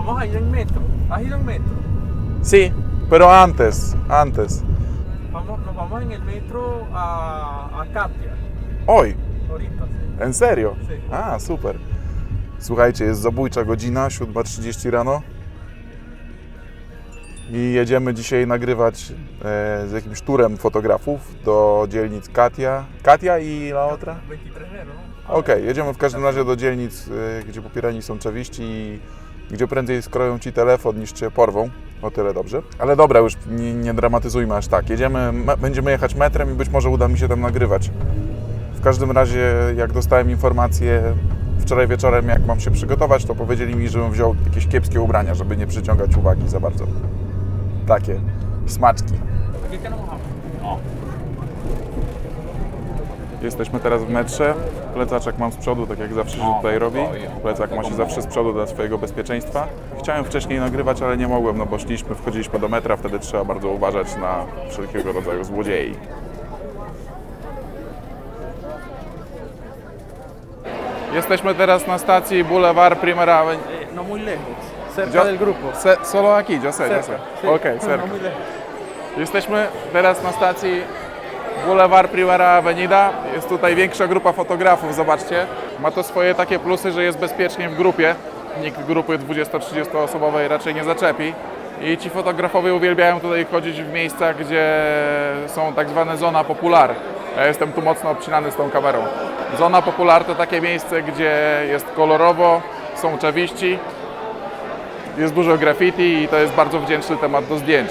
vamos a ir en metro. ¿Has ido en metro? Sí, pero antes, antes. Vamos, nos vamos en el metro a, a Katia. Oj, Ahorita, sí. en serio? Sí. A, super. Słuchajcie, jest zabójcza godzina, 7.30 rano. I jedziemy dzisiaj nagrywać e, z jakimś turem fotografów do dzielnic Katia. Katia i la otra? 23 de enero, ¿no? Okej, jedziemy w każdym razie do dzielnic, y, gdzie popierani są czewiści i gdzie prędzej skroją ci telefon niż cię porwą. O tyle dobrze. Ale dobra, już nie, nie dramatyzujmy aż tak. Jedziemy, będziemy jechać metrem i być może uda mi się tam nagrywać. W każdym razie, jak dostałem informację wczoraj wieczorem, jak mam się przygotować, to powiedzieli mi, żebym wziął jakieś kiepskie ubrania, żeby nie przyciągać uwagi za bardzo. Takie smaczki. Aquí es que nos bajamos. No. Jesteśmy teraz w metrze. Plecaczek mam z przodu, tak jak zawsze się tutaj robi. Plecak ma się zawsze z przodu dla swojego bezpieczeństwa. Chciałem wcześniej nagrywać, ale nie mogłem, no bo szliśmy, wchodziliśmy do metra, wtedy trzeba bardzo uważać na wszelkiego rodzaju złodziei. Jesteśmy teraz na stacji Boulevard Primera no muy lejos. Cerca Yo- del grupo. Se, solo aquí, yo sé, yo sé. Sí. Okej, No. No lejos. Jesteśmy teraz na stacji Boulevard Primera Avenida. Jest tutaj większa grupa fotografów, zobaczcie. Ma to swoje takie plusy, że jest bezpiecznie w grupie. Nikt grupy 20-30 osobowej raczej nie zaczepi. I ci fotografowie uwielbiają tutaj chodzić w miejscach, gdzie są tak zwane zona popular. Ja jestem tu mocno obcinany z tą kamerą. Zona popular to takie miejsce, gdzie jest kolorowo, są czewiści, jest dużo graffiti i to jest bardzo wdzięczny temat do zdjęć.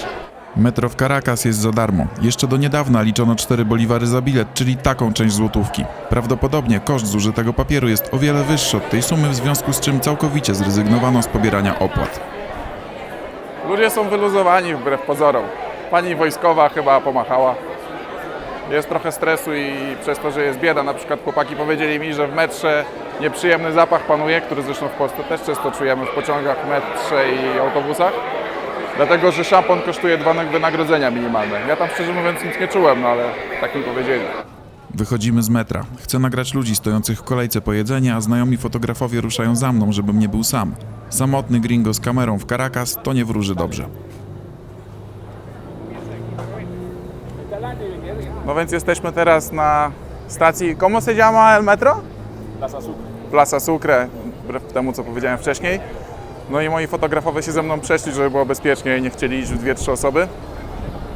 Metro w Caracas jest za darmo. Jeszcze do niedawna liczono 4 boliwary za bilet, czyli taką część złotówki. Prawdopodobnie koszt zużytego papieru jest o wiele wyższy od tej sumy, w związku z czym całkowicie zrezygnowano z pobierania opłat. Ludzie są wyluzowani wbrew pozorom. Pani wojskowa chyba pomachała. Jest trochę stresu i przez to, że jest bieda. Na przykład chłopaki powiedzieli mi, że w metrze nieprzyjemny zapach panuje, który zresztą w Polsce też często czujemy w pociągach, metrze i autobusach. Dlatego, że szampon kosztuje dwa wynagrodzenia minimalne. Ja tam szczerze mówiąc nic nie czułem, no ale tak mi powiedzieli. Wychodzimy z metra. Chcę nagrać ludzi stojących w kolejce po jedzenie, a znajomi fotografowie ruszają za mną, żebym nie był sam. Samotny gringo z kamerą w Caracas to nie wróży dobrze. No więc jesteśmy teraz na stacji. ¿Cómo se llama el metro? Plaza Sucre, wbrew temu co powiedziałem wcześniej. No i moi fotografowie się ze mną przeszli, żeby było bezpiecznie i nie chcieli iść w dwie, trzy osoby.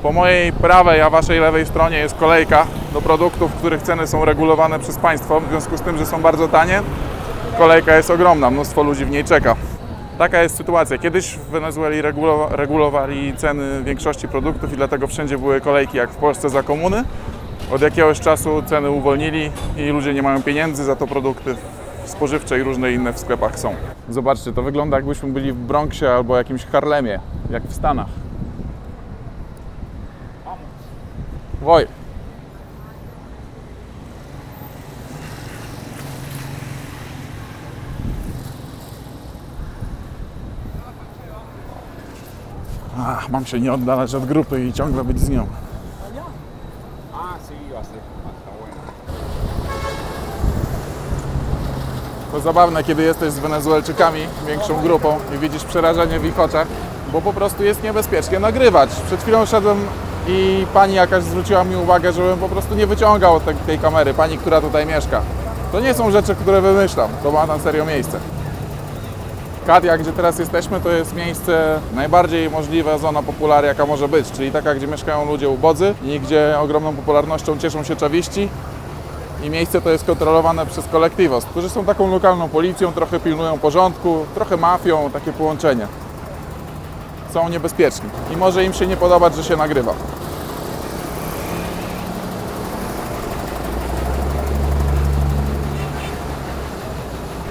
Po mojej prawej, a waszej lewej stronie jest kolejka do produktów, których ceny są regulowane przez państwo. W związku z tym, że są bardzo tanie, kolejka jest ogromna, mnóstwo ludzi w niej czeka. Taka jest sytuacja. Kiedyś w Wenezueli regulowa- regulowali ceny większości produktów i dlatego wszędzie były kolejki jak w Polsce za komuny. Od jakiegoś czasu ceny uwolnili i ludzie nie mają pieniędzy, za to produkty spożywcze i różne inne w sklepach są. Zobaczcie, to wygląda jakbyśmy byli w Bronxie albo jakimś Harlemie, jak w Stanach. Woj. Ach, mam się nie oddalać od grupy i ciągle być z nią. To zabawne, kiedy jesteś z Wenezuelczykami, większą grupą i widzisz przerażenie w ich oczach, bo po prostu jest niebezpiecznie nagrywać. Przed chwilą szedłem i pani jakaś zwróciła mi uwagę, żebym po prostu nie wyciągał tej, tej kamery, pani, która tutaj mieszka. To nie są rzeczy, które wymyślam, to ma na serio miejsce. Katia, gdzie teraz jesteśmy, to jest miejsce najbardziej możliwa zona popular, jaka może być, czyli taka, gdzie mieszkają ludzie ubodzy i gdzie ogromną popularnością cieszą się czawiści, i miejsce to jest kontrolowane przez kolektivos, którzy są taką lokalną policją, trochę pilnują porządku, trochę mafią, takie połączenie. Są niebezpieczni i może im się nie podobać, że się nagrywa.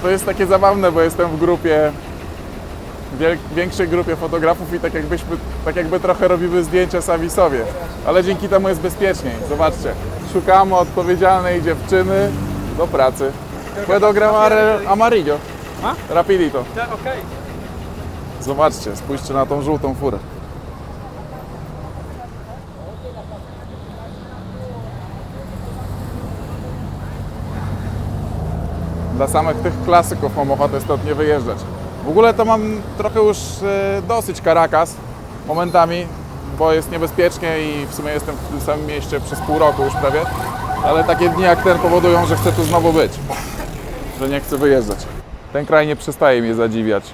To jest takie zabawne, bo jestem w grupie, większej grupie fotografów i tak jakbyśmy, tak jakby trochę robimy zdjęcia sami sobie. Ale dzięki temu jest bezpieczniej. Zobaczcie, szukamy odpowiedzialnej dziewczyny do pracy. Puedo grabar amarillo? Rapidito. Ya, ok. Zobaczcie, spójrzcie na tą żółtą furę. Dla samych tych klasyków mam ochotę stąd nie wyjeżdżać. W ogóle to mam trochę już e, dosyć Caracas momentami, bo jest niebezpiecznie i w sumie jestem w tym samym mieście przez pół roku już prawie. Ale takie dni jak ten powodują, że chcę tu znowu być, że nie chcę wyjeżdżać. Ten kraj nie przestaje mnie zadziwiać.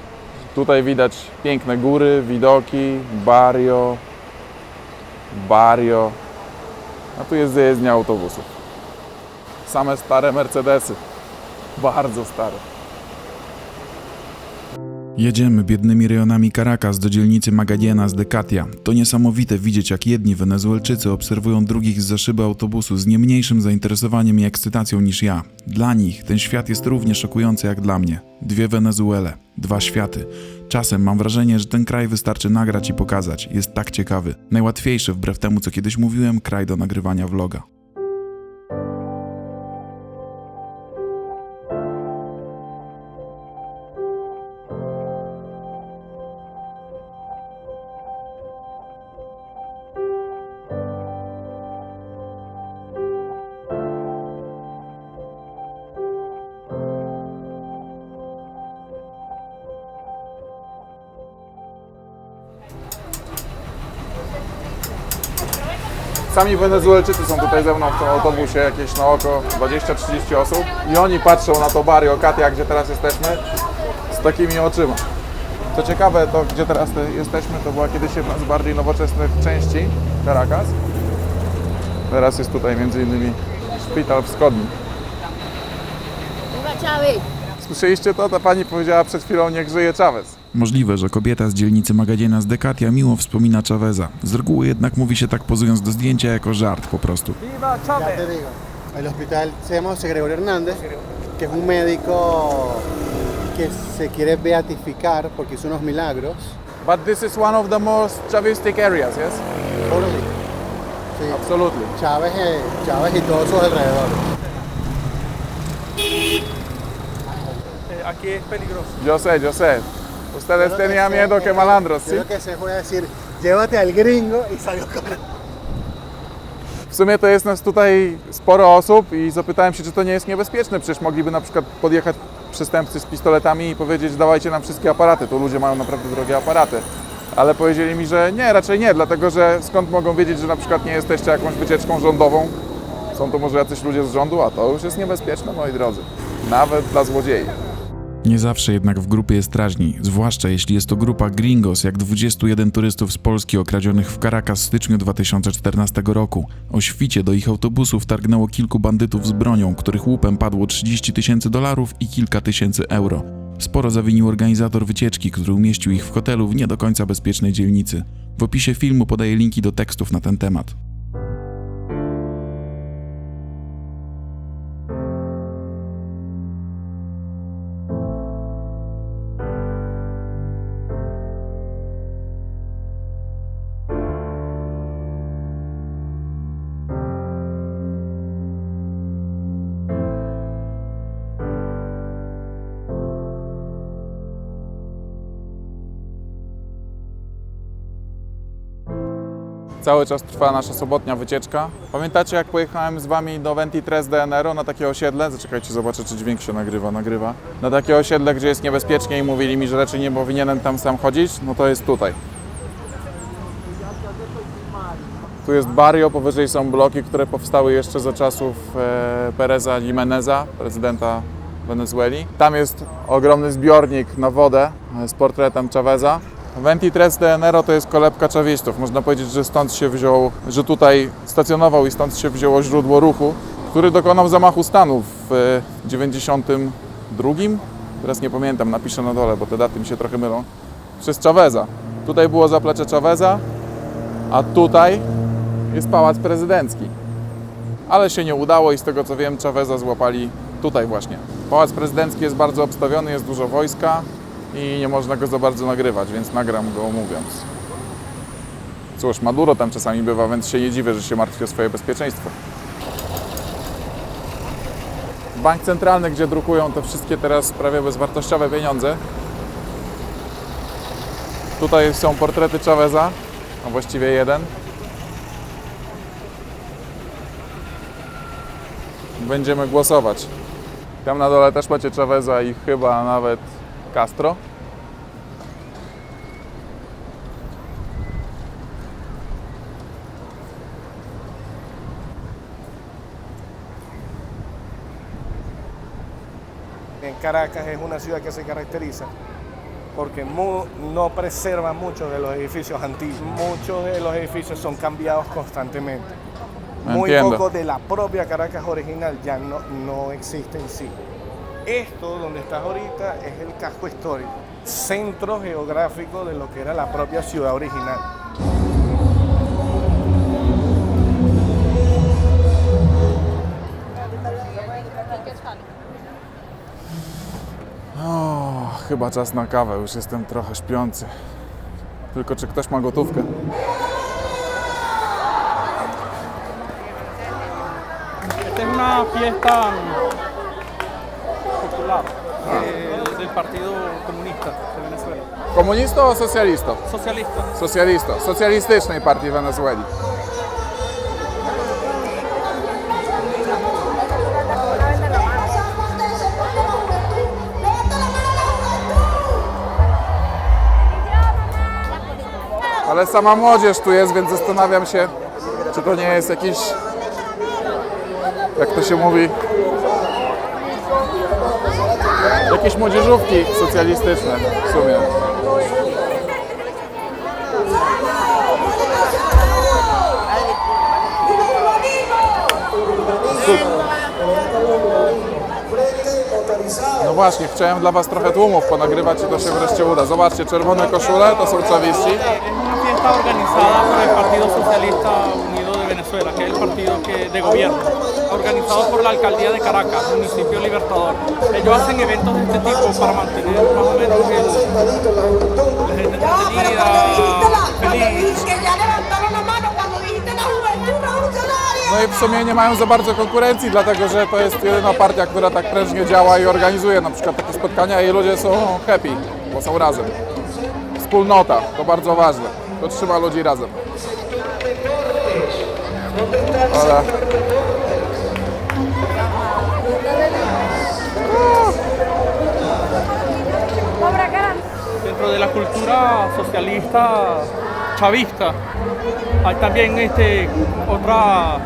Tutaj widać piękne góry, widoki, barrio, barrio. A tu jest jezdnia autobusów. Same stare Mercedesy. Bardzo stare. Jedziemy biednymi rejonami Caracas do dzielnicy Magallena z Decatia. To niesamowite widzieć, jak jedni Wenezuelczycy obserwują drugich z szyby autobusu z nie mniejszym zainteresowaniem i ekscytacją niż ja. Dla nich ten świat jest równie szokujący jak dla mnie. Dwie Wenezuele, dwa światy. Czasem mam wrażenie, że ten kraj wystarczy nagrać i pokazać. Jest tak ciekawy. Najłatwiejszy, wbrew temu co kiedyś mówiłem, kraj do nagrywania vloga. Sami Wenezuelczycy są tutaj ze mną w tym autobusie, jakieś na oko 20-30 osób i oni patrzą na to barrio Katia, gdzie teraz jesteśmy, z takimi oczyma. Co ciekawe, to gdzie teraz te- jesteśmy, to była kiedyś jedna z bardziej nowoczesnych części Caracas. Teraz jest tutaj między innymi szpital wschodni. Słyszeliście to? Ta pani powiedziała przed chwilą, niech żyje Chavez. Możliwe, że kobieta z dzielnicy Magallena z Decatia miło wspomina Chaveza. Z reguły jednak mówi się tak pozując do zdjęcia jako żart po prostu. Viva Chávez! el hospital se llama José Gregorio Hernández, que es un médico que se quiere beatificar porque hizo unos milagros. But this is one of the most Chavistic areas, yes? Totally. Sí, Absolutely. Chávez, Chávez y todos sus alrededores. Eh, aquí es peligroso. Yo sé, yo sé. Ustedes que tenían miedo que malandros, ¿sí? Creo que se fue a decir, llévate al gringo y salió corriendo. W sumie to jest nas tutaj sporo osób i zapytałem się, czy to nie jest niebezpieczne. Przecież mogliby na przykład podjechać przestępcy z pistoletami i powiedzieć, dawajcie nam wszystkie aparaty. Tu ludzie mają naprawdę drogie aparaty. Ale powiedzieli mi, że nie, raczej nie, dlatego że skąd mogą wiedzieć, że na przykład nie jesteście jakąś wycieczką rządową? Są to może jacyś ludzie z rządu, a to już jest niebezpieczne, moi drodzy. Nawet dla złodziei. Nie zawsze jednak w grupie jest strażni, zwłaszcza jeśli jest to grupa gringos, jak 21 turystów z Polski okradzionych w Caracas w styczniu 2014 roku. O świcie do ich autobusów targnęło kilku bandytów z bronią, których łupem padło 30 tysięcy dolarów i kilka tysięcy euro. Sporo zawinił organizator wycieczki, który umieścił ich w hotelu w nie do końca bezpiecznej dzielnicy. W opisie filmu podaję linki do tekstów na ten temat. Cały czas trwa nasza sobotnia wycieczka. Pamiętacie, jak pojechałem z wami do 23 de Enero na takie osiedle? Zaczekajcie, zobaczę, czy dźwięk się nagrywa. Nagrywa. Na takie osiedle, gdzie jest niebezpiecznie i mówili mi, że raczej nie powinienem tam sam chodzić. No to jest tutaj. Tu jest barrio, powyżej są bloki, które powstały jeszcze za czasów e, Pereza Jimeneza, prezydenta Wenezueli. Tam jest ogromny zbiornik na wodę z portretem Chaveza. 23 de Enero to jest kolebka czawistów. Można powiedzieć, że stąd się wziął, że tutaj stacjonował i stąd się wzięło źródło ruchu, który dokonał zamachu stanu w e, 92. Teraz nie pamiętam, napiszę na dole, bo te daty mi się trochę mylą. Przez Chaveza. Tutaj było zaplecze Chaveza, a tutaj jest pałac prezydencki. Ale się nie udało i z tego co wiem, Chaveza złapali tutaj właśnie. Pałac prezydencki jest bardzo obstawiony, jest dużo wojska i nie można go za bardzo nagrywać, więc nagram go mówiąc. Cóż, Maduro tam czasami bywa, więc się nie dziwię, że się martwi o swoje bezpieczeństwo. Bank centralny, gdzie drukują te wszystkie teraz prawie bezwartościowe pieniądze. Tutaj są portrety Chaveza, a właściwie jeden. będziemy głosować. Tam na dole też macie Chaveza i chyba nawet Castro. En Caracas es una ciudad que se caracteriza porque no preserva muchos de los edificios antiguos. Muchos de los edificios son cambiados constantemente. Muy poco de la propia Caracas original ya no, no existe en sí. Esto donde estás ahorita es el casco histórico, centro geográfico de lo que era la propia ciudad original. O, chyba czas na kawę, już jestem trochę śpiący. Tylko czy ktoś ma gotówkę? Esta es una fiesta popular eh, del Partido Comunista de Venezuela. Komunista o socjalista? Socialista. Socjalista, Socjalistycznej Partii Wenezueli. Ale sama młodzież tu jest, więc zastanawiam się, czy to nie jest jakiś, jak to się mówi, jakieś młodzieżówki socjalistyczne w sumie. No właśnie, chciałem dla Was trochę tłumów ponagrywać i to się wreszcie uda. Zobaczcie, czerwone koszule to są czawiści. Fiesta organizada por el Partido Socialista Unido de Venezuela, que de gobierno, organizado por la Alcaldía de Caracas, municipio Libertador. Ellos hacen eventos de este tipo para mantener más o menos el, la gente entretenida, feliz. que ya levantaron la mano cuando dijiste la juventud revolucionaria. No i w sumie nie mają za bardzo konkurencji, dlatego że to jest jedyna partia, która tak prężnie działa i organizuje na przykład takie spotkania i ludzie są happy, bo są razem. Wspólnota, to bardzo ważne. To trzyma ludzi razem. Ale... Dentro de la cultura socialista chavista hay también este, otra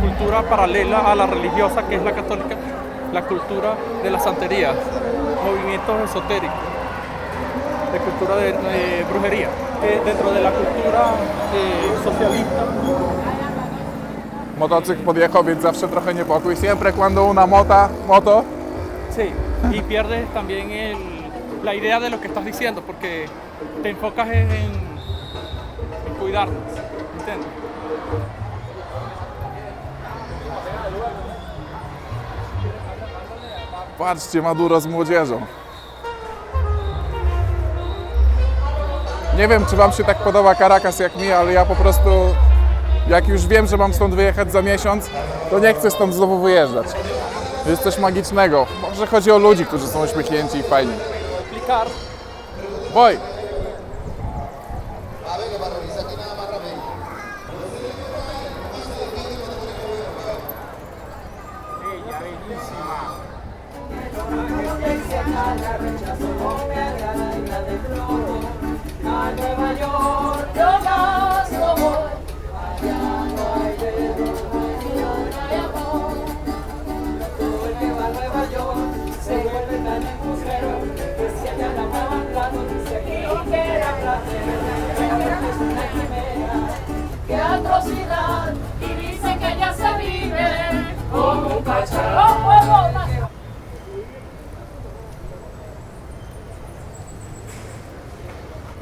cultura paralela a la religiosa que es la católica, la cultura de la santería, movimientos esotéricos, de cultura de, brujería. que dentro de la cultura eh, socialista Motocykl podjechał, więc zawsze trochę niepokój. Siempre cuando una mota, moto, Sí, y pierdes también el- la idea de lo que estás diciendo porque te enfocas en, en cuidarnos, ¿entiendes? Patrzcie, Maduro z młodzieżą. Nie wiem, czy Wam się tak podoba Caracas jak mi, ale ja po prostu, jak już wiem, że mam stąd wyjechać za miesiąc, to nie chcę stąd znowu wyjeżdżać. Jest coś magicznego. Może chodzi o ludzi, którzy są uśmiechnięci i fajni. Explicar Voy.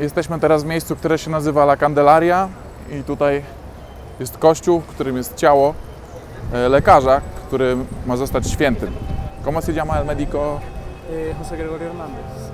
Jesteśmy teraz w miejscu, które się nazywa La Candelaria i tutaj jest kościół, w którym jest ciało e, lekarza, który ma zostać świętym. ¿Cómo se llama el médico? eh, José Gregorio Hernández.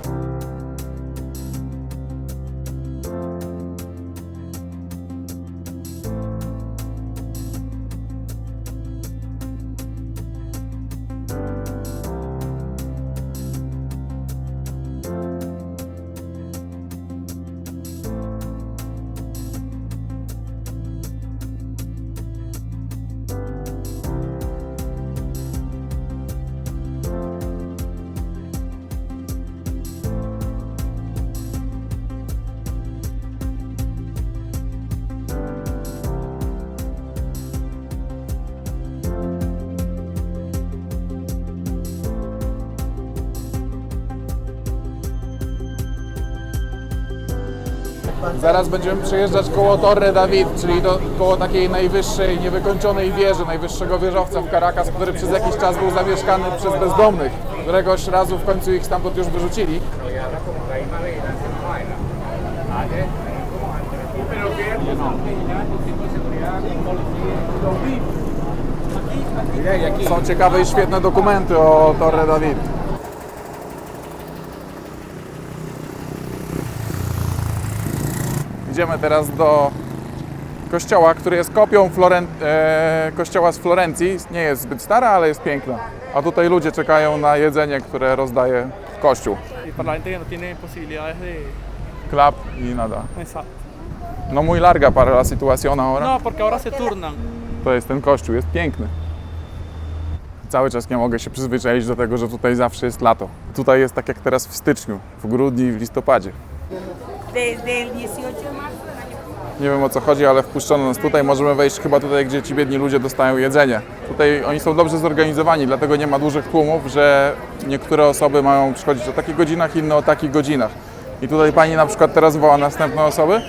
Zaraz będziemy przejeżdżać koło Torre David, czyli do, koło takiej najwyższej, niewykończonej wieży, najwyższego wieżowca w Caracas, który przez jakiś czas był zamieszkany przez bezdomnych. Któregoś razu w końcu ich stamtąd już wyrzucili. Są ciekawe i świetne dokumenty o Torre David. Idziemy teraz do kościoła, który jest kopią Floren... e, kościoła z Florencji. Nie jest zbyt stara, ale jest piękna. A tutaj ludzie czekają na jedzenie, które rozdaje kościół. Y para la gente que no tiene posibilidades de... Klap i nada. Exacto. No muy larga para la situación ahora. No, porque ahora se turnan. To jest ten kościół, jest piękny. Cały czas nie mogę się przyzwyczaić do tego, że tutaj zawsze jest lato. Tutaj jest tak jak teraz w styczniu, w grudniu i w listopadzie. Desde el 18 de marzo del año pasado. Nie wiem o co chodzi, ale wpuszczono nas tutaj. Możemy wejść chyba tutaj, gdzie ci biedni ludzie dostają jedzenie. Tutaj oni są dobrze zorganizowani, dlatego nie ma dużych tłumów, że niektóre osoby mają przychodzić o takich godzinach, inne o takich godzinach. I tutaj pani na przykład teraz woła następne osoby.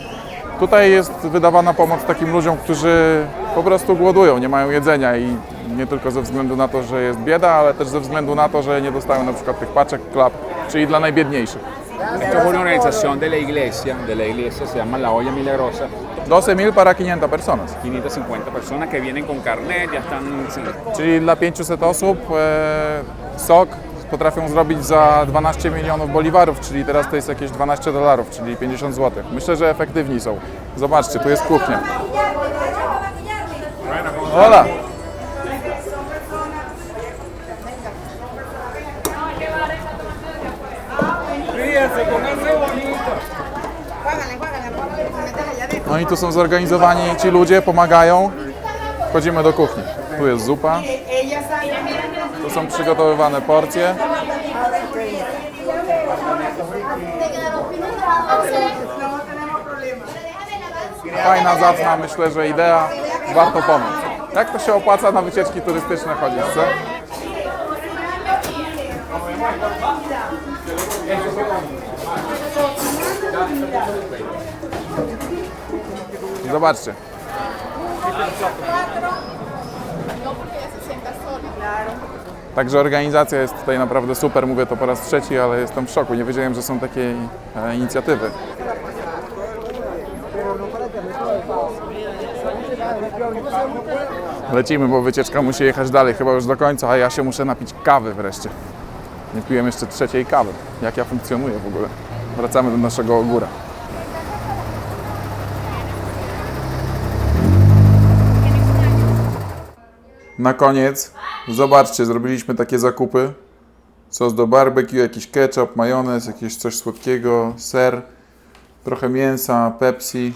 Tutaj jest wydawana pomoc takim ludziom, którzy po prostu głodują, nie mają jedzenia i nie tylko ze względu na to, że jest bieda, ale też ze względu na to, że nie dostają na przykład tych paczek, klap, czyli dla najbiedniejszych. Esto es una organización de la iglesia, de la iglesia, se llama La Olla Milagrosa. 12 mil para 500 personas. 550 personas que vienen con carnet, ya están... sí. Czyli dla 500 osób e, sok potrafią zrobić za 12 milionów boliwarów, czyli teraz to jest jakieś 12 dolarów, czyli 50 zł. Myślę, że efektywni są. Zobaczcie, tu jest kuchnia. Hola! No i tu są zorganizowani ci ludzie, pomagają. Wchodzimy do kuchni. Tu jest zupa. Tu są przygotowywane porcje. Fajna, zacna, myślę, że idea. Warto pomóc. Jak to się opłaca na wycieczki turystyczne chodzić, co? Zobaczcie. Także organizacja jest tutaj naprawdę super, mówię to po raz trzeci, ale jestem w szoku. Nie wiedziałem, że są takie e, inicjatywy. Lecimy, bo wycieczka musi jechać dalej, chyba już do końca, a ja się muszę napić kawy wreszcie. Nie piłem jeszcze trzeciej kawy. Jak ja funkcjonuję w ogóle. Wracamy do naszego ogóra. Na koniec, zobaczcie, zrobiliśmy takie zakupy. Sos do barbecue, jakiś ketchup, majonez, jakieś coś słodkiego, ser, trochę mięsa, Pepsi.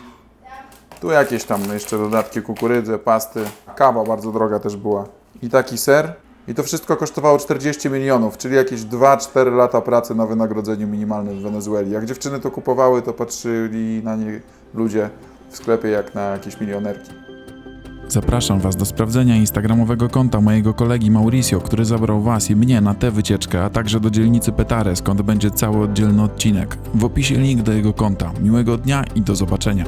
Tu jakieś tam jeszcze dodatki kukurydzy, pasty. Kawa bardzo droga też była. I taki ser. I to wszystko kosztowało 40 milionów, czyli jakieś 2-4 lata pracy na wynagrodzeniu minimalnym w Wenezueli. Jak dziewczyny to kupowały, to patrzyli na nie ludzie w sklepie jak na jakieś milionerki. Zapraszam Was do sprawdzenia instagramowego konta mojego kolegi Mauricio, który zabrał Was i mnie na tę wycieczkę, a także do dzielnicy Petare, skąd będzie cały oddzielny odcinek. W opisie link do jego konta. Miłego dnia i do zobaczenia.